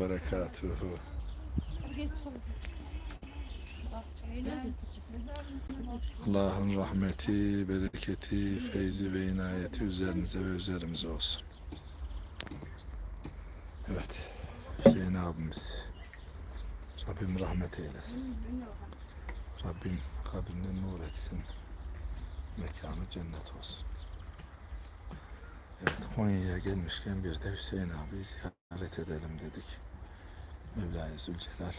berekatuhu. Allah'ın rahmeti, bereketi, feyzi ve inayeti üzerinize ve üzerimize olsun. Evet, Hüseyin abimiz. Rabbim rahmet eylesin. Rabbim kabrini nur etsin. Mekanı cennet olsun. Evet, Konya'ya gelmişken bir de Hüseyin abi ziyaret edelim dedik. Mevla-i Zülcelal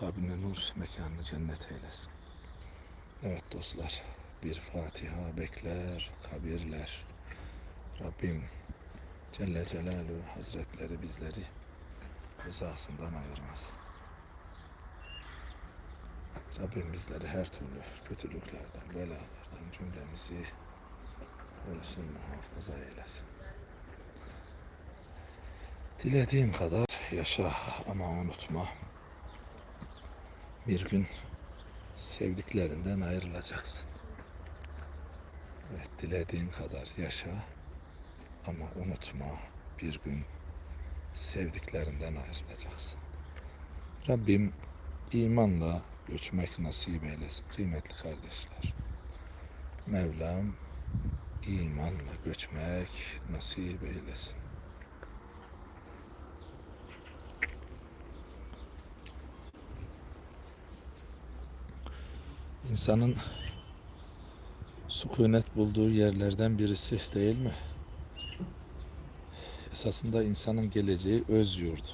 kabrini nur, mekanını cennet eylesin. Evet dostlar, bir Fatiha bekler kabirler. Rabbim Celle Celaluhu Hazretleri bizleri rızasından ayırmasın. Rabbim bizleri her türlü kötülüklerden, belalardan cümlemizi korusun, muhafaza eylesin. Dilediğin kadar yaşa ama unutma. Bir gün sevdiklerinden ayrılacaksın. Evet, dilediğin kadar yaşa ama unutma bir gün sevdiklerinden ayrılacaksın. Rabbim imanla göçmek nasip eylesin kıymetli kardeşler. Mevlam imanla göçmek nasip eylesin. İnsanın sükunet bulduğu yerlerden birisi değil mi? Esasında insanın geleceği öz yurdu.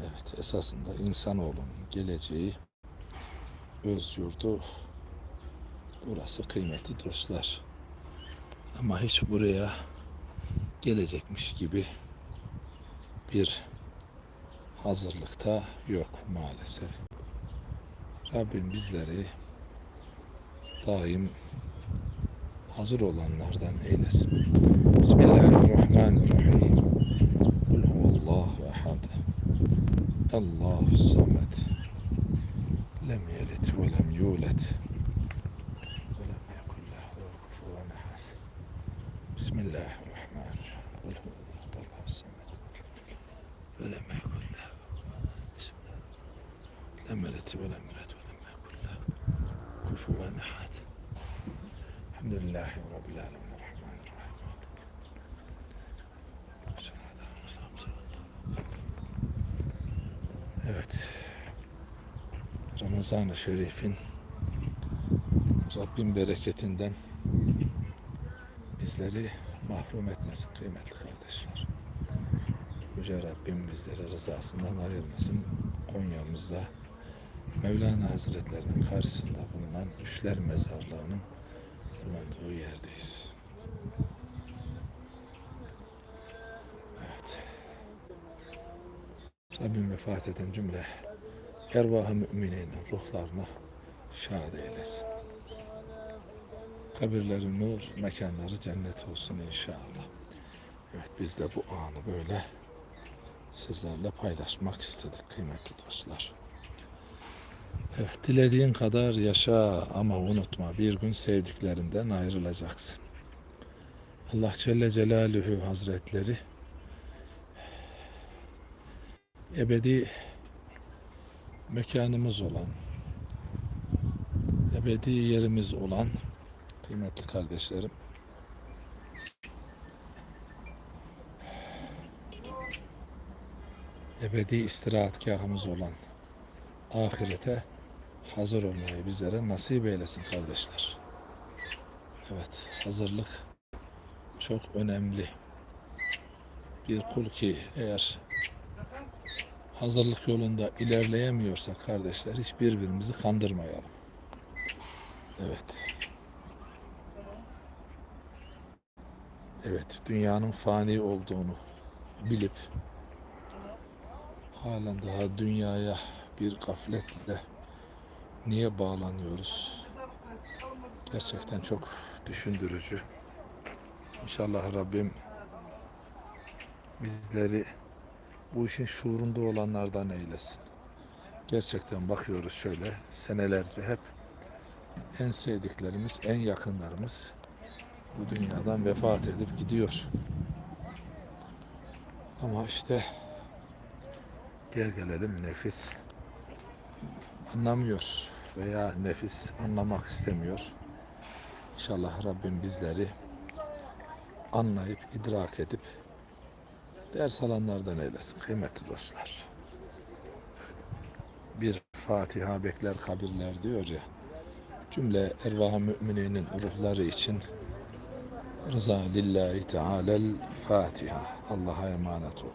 Evet, esasında insanoğlunun geleceği öz yurdu burası kıymetli dostlar. Ama hiç buraya gelecekmiş gibi bir hazırlıkta yok maalesef. Rabbim bizleri daim hazır olanlardan eylesin. Bismillahirrahmanirrahim. Kul huvallahu ehad. Allahu samet. Lem yelit ve lem yulet. Ve lem yekun lahu kufuven ehad. Bismillahirrahmanirrahim. Kul huvallahu samet. Ve lem yekun lahu Bismillah. Lem yelit ve lem yulet ve lem yekun lahu kufuven ehad. Elhamdülillahi Rabbil Alemin. Evet. Ramazan-ı Şerif'in Rabbin bereketinden bizleri mahrum etmesin kıymetli kardeşler. Yüce Rabbim bizleri rızasından ayırmasın. Konya'mızda Mevlana Hazretlerinin karşısında bulunan Üçler Mezarlığı'nın bulunduğu yerdeyiz. Evet. Rabbim vefat eden cümle ervah-ı müminin ruhlarına şad eylesin. Kabirleri nur, mekanları cennet olsun inşallah. Evet biz de bu anı böyle sizlerle paylaşmak istedik kıymetli dostlar. Evet, dilediğin kadar yaşa ama unutma bir gün sevdiklerinden ayrılacaksın. Allah Celle Celaluhu Hazretleri ebedi mekanımız olan, ebedi yerimiz olan kıymetli kardeşlerim ebedi istirahatgahımız olan ahirete hazır olmayı bizlere nasip eylesin kardeşler. Evet, hazırlık çok önemli. Bir kul ki eğer hazırlık yolunda ilerleyemiyorsak kardeşler hiç birbirimizi kandırmayalım. Evet. Evet, dünyanın fani olduğunu bilip halen daha dünyaya bir gafletle niye bağlanıyoruz? Gerçekten çok düşündürücü. İnşallah Rabbim bizleri bu işin şuurunda olanlardan eylesin. Gerçekten bakıyoruz şöyle senelerce hep en sevdiklerimiz, en yakınlarımız bu dünyadan vefat edip gidiyor. Ama işte gel gelelim nefis anlamıyor veya nefis anlamak istemiyor. İnşallah Rabbim bizleri anlayıp idrak edip ders alanlardan eylesin kıymetli dostlar. Bir Fatiha bekler kabirler diyor ya. Cümle ervah mümininin ruhları için rıza lillahi teala'l Fatiha. Allah'a emanet olun.